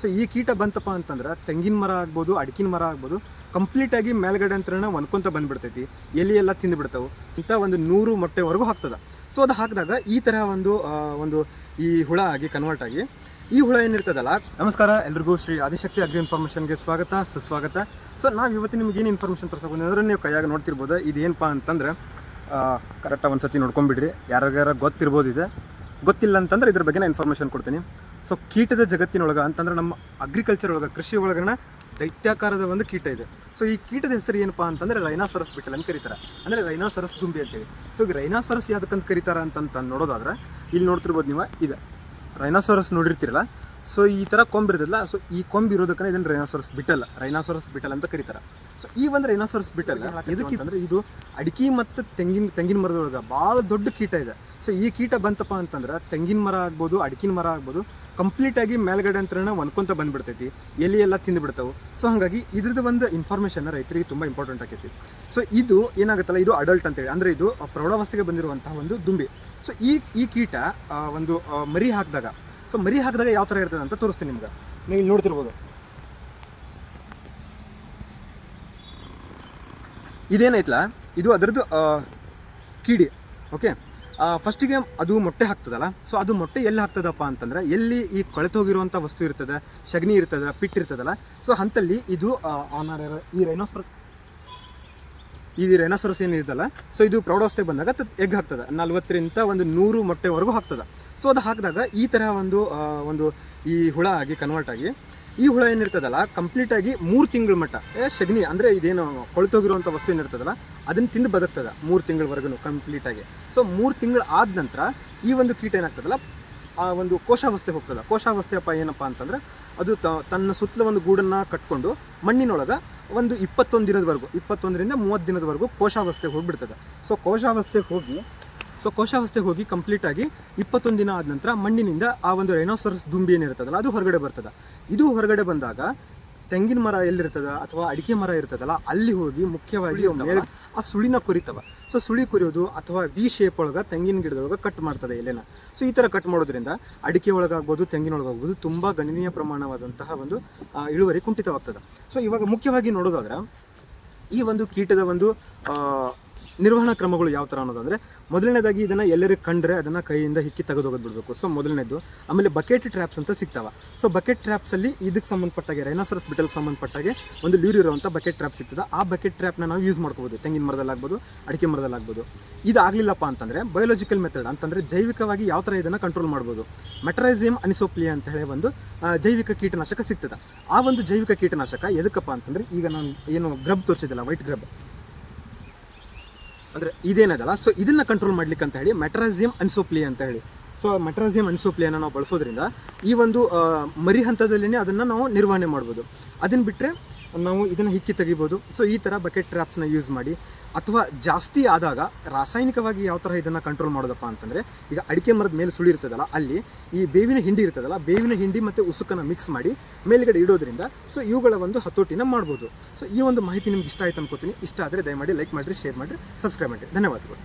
So ಈ ಕೀಟ ಬಂತಪ್ಪ ಅಂತಂದ್ರೆ ತೆಂಗಿನ ಮರ ಆಗ್ಬೋದು, ಅಡಿಕಿನ ಮರ ಆಗ್ಬೋದು ಕಂಪ್ಲೀಟಾಗಿ ಮೇಲ್ಗಡೆ ಅಂತ ಒನ್ಕೊಂತ ಬಂದ್ಬಿಡ್ತೈತಿ. ಎಲೆ ಎಲ್ಲ ತಿಂದುಬಿಡ್ತಾವೆ. ಇಂಥ ಒಂದು ನೂರು ಮೊಟ್ಟೆವರೆಗೂ ಹಾಕ್ತದ. ಸೊ ಅದು ಹಾಕಿದಾಗ ಈ ಥರ ಒಂದು ಒಂದು ಈ ಹುಳ ಆಗಿ ಕನ್ವರ್ಟ್ ಆಗಿ, ಈ ಹುಳ ಏನಿರ್ತದಲ್ಲ, ನಮಸ್ಕಾರ, ಎಲ್ರಿಗೂ ಶ್ರೀ ಆದಿಶಕ್ತಿ ಅಗ್ರಿ ಇನ್ಫಾರ್ಮೇಷನ್ಗೆ ಸ್ವಾಗತ, ಸುಸ್ವಾಗತ. ಸೊ ನಾವು ಇವತ್ತು ನಿಮ್ಗೆ ಏನು ಇನ್ಫಾರ್ಮೇಷನ್ ತರ್ಸೋದು ಅಂದರೆ ನೀವು ಕೈಯಾಗಿ ನೋಡ್ತಿರ್ಬೋದು. ಇದೇನಪ್ಪ ಅಂತಂದ್ರೆ ಕರೆಕ್ಟಾಗಿ ಒಂದು ಸತಿ ನೋಡ್ಕೊಂಬಿಡ್ರಿ. ಯಾರ್ಯಾರ ಗೊತ್ತಿರ್ಬೋದು ಇದೆ ಗೊತ್ತಿಲ್ಲ ಅಂತಂದ್ರೆ ಇದ್ರ ಬಗ್ಗೆ ನಾನು ಇನ್ಫಾರ್ಮೇಷನ್ ಕೊಡ್ತೀನಿ. ಸೊ ಕೀಟದ ಜಗತ್ತಿನೊಳಗೆ ಅಂತಂದ್ರೆ ನಮ್ಮ ಅಗ್ರಿಕಲ್ಚರ್ ಒಳಗೆ, ಕೃಷಿ ಒಳಗನ ದೈತ್ಯಾಕಾರದ ಒಂದು ಕೀಟ ಇದೆ. ಸೊ ಈ ಕೀಟದ ಹೆಸರು ಏನಪ್ಪಾ ಅಂತಂದ್ರೆ ರೈನಾಸರಸ್ ಬಿಟ್ಟಲ್ ಅಂತ ಕರೀತಾರೆ. ಅಂದ್ರೆ ರೈನಾಸರಸ್ ದುಂಬಿ ಅಂತೇಳಿ ಸೊ ಈಗ ರೈನಾಸರಸ್ ಯಾವ್ದಕ್ಕಂತ ಕರೀತಾರ ಅಂತ ನೋಡೋದಾದ್ರೆ, ಇಲ್ಲಿ ನೋಡ್ತಿರ್ಬೋದು ನೀವು, ಇದೆ. ರೈನಾಸರಸ್ ನೋಡಿರ್ತೀರಲ್ಲ ಸೊ ಈ ಥರ ಕೊಂಬಿರೋದಿಲ್ಲ ಸೊ ಈ ಕೊಂಬ್ ಇರೋದಕ್ಕೆ ಇದನ್ನು ರೈನೋಸರಸ್ ಬಿಟ್ಟಲ್ಲ ರೈನಾಸರಸ್ ಬಿಟಲ್ ಅಂತ ಕರೀತಾರೆ. ಸೊ ಈ ಒಂದು ರೈನಾಸರಸ್ ಬಿಟ್ಟಲ್ಲ ಇದಕ್ಕೆ ಅಂದ್ರೆ ಇದು ಅಡಿಕೆ ಮತ್ತು ತೆಂಗಿನ ತೆಂಗಿನ ಮರದೊಳಗೆ ಭಾಳ ದೊಡ್ಡ ಕೀಟ ಇದೆ. ಸೊ ಈ ಕೀಟ ಬಂತಪ್ಪ ಅಂತಂದ್ರೆ ತೆಂಗಿನ ಮರ ಆಗ್ಬೋದು, ಅಡಿಕಿನ ಮರ ಆಗ್ಬೋದು ಕಂಪ್ಲೀಟಾಗಿ ಮೇಲ್ಗಡೆ ಅಂತ ಒನ್ಕೊಂತ ಬಂದ್ಬಿಡ್ತೈತಿ. ಎಲ್ಲಿ ಎಲ್ಲ ತಿಂದುಬಿಡ್ತಾವೆ ಸೊ ಹಾಗಾಗಿ ಇದ್ರದ್ದು ಒಂದು ಇನ್ಫಾರ್ಮೇಷನ್ ರೈತರಿಗೆ ತುಂಬ ಇಂಪಾರ್ಟೆಂಟ್ ಆಗೈತಿ ಸೊ ಇದು ಏನಾಗುತ್ತಲ್ಲ, ಇದು ಅಡಲ್ಟ್ ಅಂತೇಳಿ ಅಂದರೆ ಇದು ಪ್ರೌಢಾವಸ್ಥೆಗೆ ಬಂದಿರುವಂತಹ ಒಂದು ದುಂಬಿ. ಸೊ ಈ ಈ ಕೀಟ ಒಂದು ಮರಿ ಹಾಕಿದಾಗ ಸೊ ಮರಿ ಹಾಕಿದಾಗ ಯಾವ ಥರ ಇರ್ತದೆ ಅಂತ ತೋರಿಸ್ತೀನಿ ನಿಮ್ಗೆ. ನೀವು ಇಲ್ಲಿ ನೋಡ್ತಿರ್ಬೋದು. ಇದೇನೈತಲ್ಲ ಇದು ಅದರದ್ದು ಕೀಡಿ. ಓಕೆ ಫಸ್ಟಿಗೆ ಅದು ಮೊಟ್ಟೆ ಹಾಕ್ತದಲ್ಲ? ಸೊ ಅದು ಮೊಟ್ಟೆ ಎಲ್ಲಿ ಹಾಕ್ತದಪ್ಪ ಅಂತಂದರೆ, ಎಲ್ಲಿ ಈ ಕೊಳೆತೋಗಿರುವಂಥ ವಸ್ತು ಇರ್ತದೆ ಸಗಣಿ ಇರ್ತದೆ, ಪಿಟ್ ಇರ್ತದಲ್ಲ? ಸೊ ಅಂತಲ್ಲಿ ಇದು ಈ ರೈನೋಸರಸ್ ಈ ರೆನಾಸೊರಸ್ ಏನಿರುತ್ತಲ್ಲ ಸೊ ಇದು ಪ್ರೌಢಾವಸ್ಥೆಗೆ ಬಂದಾಗ ಎಗ್ ಹಾಕ್ತದೆ. ನಲ್ವತ್ತರಿಂದ ಒಂದು ನೂರು ಮೊಟ್ಟೆವರೆಗೂ ಹಾಕ್ತದೆ. ಸೊ ಅದು ಹಾಕಿದಾಗ ಈ ತರಹ ಒಂದು ಒಂದು ಈ ಹುಳ ಆಗಿ ಕನ್ವರ್ಟ್ ಆಗಿ, ಈ ಹುಳ ಏನಿರ್ತದಲ್ಲ ಕಂಪ್ಲೀಟಾಗಿ ಮೂರು ತಿಂಗಳ ಮಟ್ಟ ಸಗಣಿ ಅಂದರೆ ಇದೇನು ಕೊಳ್ತೋಗಿರುವಂಥ ವಸ್ತು ಏನಿರ್ತದಲ್ಲ ಅದನ್ನು ತಿಂದು ಬದುಕ್ತದೆ ಮೂರು ತಿಂಗಳವರೆಗೂ ಕಂಪ್ಲೀಟಾಗಿ ಸೊ ಮೂರು ತಿಂಗಳು ಆದ ನಂತರ ಈ ಒಂದು ಕೀಟ ಏನಾಗ್ತದಲ್ಲ ಆ ಒಂದು ಕೋಶಾವಸ್ಥೆ ಹೋಗ್ತದೆ. ಕೋಶಾವಸ್ಥೆಯಪ್ಪ ಏನಪ್ಪ ಅಂತಂದ್ರೆ ಅದು ತನ್ನ ಸುತ್ತಲ ಒಂದು ಗೂಡನ್ನು ಕಟ್ಕೊಂಡು ಮಣ್ಣಿನೊಳಗೆ ಒಂದು ಇಪ್ಪತ್ತೊಂದು ದಿನದವರೆಗೂ, ಇಪ್ಪತ್ತೊಂದರಿಂದ ಮೂವತ್ತು ದಿನದವರೆಗೂ ಕೋಶಾವಸ್ಥೆಗೆ ಹೋಗಿಬಿಡ್ತದೆ. ಸೊ ಕೋಶಾವಸ್ಥೆಗೆ ಹೋಗಿ ಸೊ ಕೋಶಾವಸ್ಥೆಗೆ ಹೋಗಿ ಕಂಪ್ಲೀಟಾಗಿ ಇಪ್ಪತ್ತೊಂದು ದಿನ ಆದ ನಂತರ ಮಣ್ಣಿನಿಂದ ಆ ಒಂದು ರೈನೋಸರಸ್ ದುಂಬಿ ಏನಿರ್ತದಲ್ಲ ಅದು ಹೊರಗಡೆ ಬರ್ತದೆ. ಇದು ಹೊರಗಡೆ ಬಂದಾಗ ತೆಂಗಿನ ಮರ ಎಲ್ಲಿರ್ತದ ಅಥವಾ ಅಡಿಕೆ ಮರ ಇರ್ತದಲ್ಲ ಅಲ್ಲಿ ಹೋಗಿ ಮುಖ್ಯವಾಗಿ ಆ ಸುಳಿನ ಕೊರಿತವ. ಸೊ ಸುಳಿ ಕೊರಿಯೋದು ಅಥವಾ ವಿ ಶೇಪ್ ಒಳಗೆ ತೆಂಗಿನ ಗಿಡದೊಳಗೆ ಕಟ್ ಮಾಡ್ತದೆ ಎಲೆನ ಸೊ ಈ ಥರ ಕಟ್ ಮಾಡೋದ್ರಿಂದ ಅಡಿಕೆ ಒಳಗಾಗ್ಬೋದು ತೆಂಗಿನ ಒಳಗಾಗ್ಬೋದು ತುಂಬ ಗಣನೀಯ ಪ್ರಮಾಣವಾದಂತಹ ಒಂದು ಇಳುವರಿ ಕುಂಠಿತವಾಗ್ತದೆ. ಸೊ ಇವಾಗ ಮುಖ್ಯವಾಗಿ ನೋಡೋದಾದ್ರೆ ಈ ಒಂದು ಕೀಟದ ಒಂದು ನಿರ್ವಹಣಾ ಕ್ರಮಗಳು ಯಾವ ಥರ ಅನ್ನೋದಂದ್ರೆ, ಮೊದಲನೇದಾಗಿ ಇದನ್ನು ಎಲ್ಲರಿಗೂ ಕಂಡ್ರೆ ಅದನ್ನು ಕೈಯಿಂದ ಹಿಕ್ಕಿ ಬಿಡಬೇಕು ಸೊ ಮೊದಲನೇದು, ಆಮೇಲೆ ಬಕೆಟ್ ಟ್ರ್ಯಾಪ್ಸ್ ಅಂತ ಸಿಗ್ತಾವೆ. ಸೊ ಬಕೆಟ್ ಟ್ರ್ಯಾಪ್ಸಲ್ಲಿ ಇದಕ್ಕೆ ಸಂಬಂಧಪಟ್ಟಾಗೆ ರೈನೋಸರಸ್ ಬಿಟಲ್ಗೆ ಸಂಬಂಧಪಟ್ಟಾಗೆ ಒಂದು ಲೂರ್ ಇರುವಂಥ ಬಕೆಟ್ ಟ್ರ್ಯಾಪ್ ಸಿಗ್ತದೆ. ಆ ಬಕೆಟ್ ಟ್ರ್ಯಾಪ್ನ ನಾವು ಯೂಸ್ ಮಾಡ್ಕೋಬೋದು. ತೆಂಗಿನ ಮರದಲ್ಲಾಗ್ಬೋದು ಅಡಿಕೆ ಮರದಲ್ಲಾಗ್ಬೋದು ಇದು ಆಗಲಿಲ್ಲಪ್ಪ ಅಂತಂದರೆ ಬಯೋಲಾಜಿಕಲ್ ಮೆಥಡ್ ಅಂತಂದರೆ ಜೈವಿಕವಾಗಿ ಯಾವ ಥರ ಇದನ್ನು ಕಂಟ್ರೋಲ್ ಮಾಡ್ಬೋದು. ಮೆಟ್ರೈಸಿಯಂ ಅನಿಸೋಪ್ಲಿಯಾ ಅಂತ ಹೇಳಿ ಒಂದು ಜೈವಿಕ ಕೀಟನಾಶಕ ಸಿಗ್ತದೆ. ಆ ಒಂದು ಜೈವಿಕ ಕೀಟನಾಶಕ ಎದಕ್ಕಪ್ಪ ಅಂತಂದರೆ, ಈಗ ನಾನು ಏನು ಗ್ರಬ್ ತೋರಿಸಿದಲ್ಲ ವೈಟ್ ಗ್ರಬ್ ಅಂದರೆ ಇದೇನದಲ್ಲ? ಸೊ ಇದನ್ನ ಕಂಟ್ರೋಲ್ ಮಾಡ್ಲಿಕ್ಕೆ ಅಂತ ಹೇಳಿ ಮೆಟ್ರಾಸಿಯಂ ಅನ್ಸೋಪ್ಲಿ ಅಂತ ಹೇಳಿ. ಸೊ ಮೆಟ್ರಾಸಿಯಂ ಅನ್ಸೋಪ್ಲಿಯನ್ನು ನಾವು ಬಳಸೋದ್ರಿಂದ ಈ ಒಂದು ಮರಿ ಹಂತದಲ್ಲಿನೇ ಅದನ್ನು ನಾವು ನಿರ್ವಹಣೆ ಮಾಡ್ಬೋದು. ಅದನ್ನು ಬಿಟ್ಟರೆ ನಾವು ಇದನ್ನು ಹಿಕ್ಕಿ ತೆಗಿಬೋದು. ಸೊ ಈ ಥರ ಬಕೆಟ್ ಟ್ರ್ಯಾಪ್ಸ್ನ ಯೂಸ್ ಮಾಡಿ, ಅಥವಾ ಜಾಸ್ತಿ ಆದಾಗ ರಾಸಾಯನಿಕವಾಗಿ ಯಾವ ಥರ ಇದನ್ನು ಕಂಟ್ರೋಲ್ ಮಾಡೋದಪ್ಪ ಅಂತಂದರೆ, ಈಗ ಅಡಿಕೆ ಮರದ ಮೇಲೆ ಸುಳಿ ಇರ್ತದಲ್ಲ, ಅಲ್ಲಿ ಈ ಬೇವಿನ ಹಿಂಡಿ ಇರ್ತದಲ್ಲ, ಬೇವಿನ ಹಿಂಡಿ ಮತ್ತು ಉಸುಕನ್ನು ಮಿಕ್ಸ್ ಮಾಡಿ ಮೇಲುಗಡೆ ಇಡೋದ್ರಿಂದ ಸೊ ಇವುಗಳ ಒಂದು ಹತೋಟಿನ ಮಾಡ್ಬೋದು. ಸೊ ಈ ಒಂದು ಮಾಹಿತಿ ನಿಮ್ಗೆ ಇಷ್ಟ ಆಯ್ತು ಅನ್ಕೋತೀನಿ. ಇಷ್ಟ ಆದರೆ ದಯಮಾಡಿ ಲೈಕ್ ಮಾಡಿರಿ ಶೇರ್ ಮಾಡಿರಿ ಸಬ್ಸ್ಕ್ರೈಬ್ ಮಾಡಿರಿ. ಧನ್ಯವಾದಗಳು.